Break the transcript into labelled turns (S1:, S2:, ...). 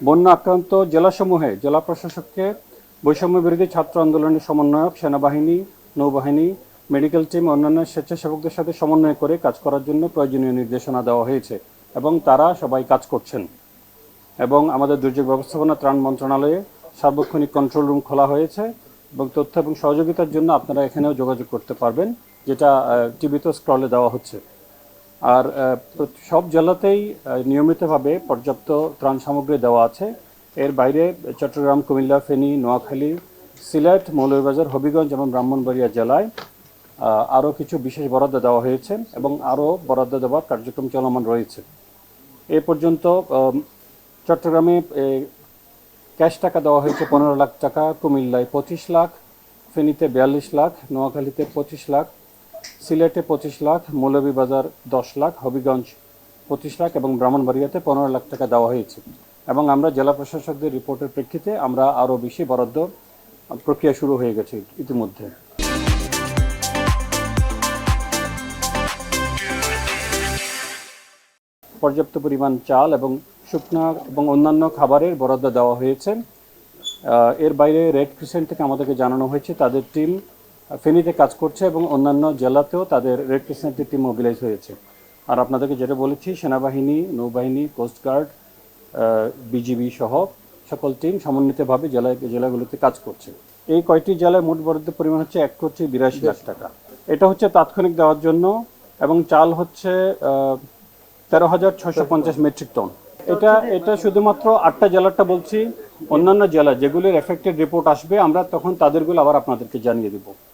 S1: বন্যা আক্রান্ত জেলাসমূহে জেলা প্রশাসককে বৈষম্য বিরোধী ছাত্র আন্দোলনের সমন্বয়ক, সেনাবাহিনী, নৌবাহিনী, মেডিকেল টিম, অন্যান্য স্বেচ্ছাসেবকদের সাথে সমন্বয় করে কাজ করার জন্য প্রয়োজনীয় নির্দেশনা দেওয়া হয়েছে এবং তারা সবাই কাজ করছেন। এবং আমাদের দুর্যোগ ব্যবস্থাপনা ত্রাণ মন্ত্রণালয়ে সার্বক্ষণিক কন্ট্রোল রুম খোলা হয়েছে এবং তথ্য এবং সহযোগিতার জন্য আপনারা এখানেও যোগাযোগ করতে পারবেন, যেটা টিভিতে স্ক্রলে দেওয়া হচ্ছে। আর সব জেলাতেই নিয়মিতভাবে পর্যাপ্ত ত্রাণ সামগ্রী দেওয়া আছে। এর বাইরে চট্টগ্রাম, কুমিল্লা, ফেনী, নোয়াখালী, সিলেট, মৌলভীবাজার, হবিগঞ্জ এবং ব্রাহ্মণবাড়িয়া জেলায় আরও কিছু বিশেষ বরাদ্দ দেওয়া হয়েছে এবং আরও বরাদ্দ দেওয়ার কার্যক্রম চলমান রয়েছে। এ পর্যন্ত চট্টগ্রামে ক্যাশ টাকা দেওয়া হয়েছে পনেরো লাখ টাকা, কুমিল্লায় পঁচিশ লাখ, ফেনীতে বিয়াল্লিশ লাখ, নোয়াখালীতে পঁচিশ লাখ সিলেটে পঁচিশ লাখ, মৌলভীবাজার দশ লাখ, হবিগঞ্জ পঁচিশ লাখ এবং ব্রাহ্মণবাড়িয়াতে পনেরো লাখ টাকা দেওয়া হয়েছে। এবং আমরা জেলা প্রশাসকদের রিপোর্টের প্রেক্ষিতে আমরা আরও বেশি বরাদ্দ প্রক্রিয়া শুরু হয়ে গেছে ইতিমধ্যে। পর্যাপ্ত পরিমাণ চাল এবং শুকনা এবং অন্যান্য খাবারের বরাদ্দ দেওয়া হয়েছে। এর বাইরে রেড ক্রিসেন্ট থেকে আমাদেরকে জানানো হয়েছে, তাদের টিম ফেনীতে কাজ করছে এবং অন্যান্য জেলাতেও তাদের রেড ক্রিসেন্টের টিম মোবিলাইজ হয়েছে। আর আপনাদেরকে যেটা বলেছি, সেনাবাহিনী, নৌবাহিনী কোস্টগার্ড বিজিবি সহ সকল টিম সমন্বিতভাবে জেলায়, জেলাগুলোতে কাজ করছে। এই কয়টি জেলায় মোট বরাদ্দ পরিমাণ হচ্ছে এক কোটি বিরাশি লাখ টাকা। এটা হচ্ছে তাৎক্ষণিক দেওয়ার জন্য এবং চাল হচ্ছে তেরো হাজার ছশো পঞ্চাশ মেট্রিক টন। এটা এটা শুধুমাত্র আটটা জেলারটা বলছি, অন্যান্য জেলা যেগুলির এফেক্টেড রিপোর্ট আসবে, আমরা তখন তাদেরগুলো আবার আপনাদেরকে জানিয়ে দেবো।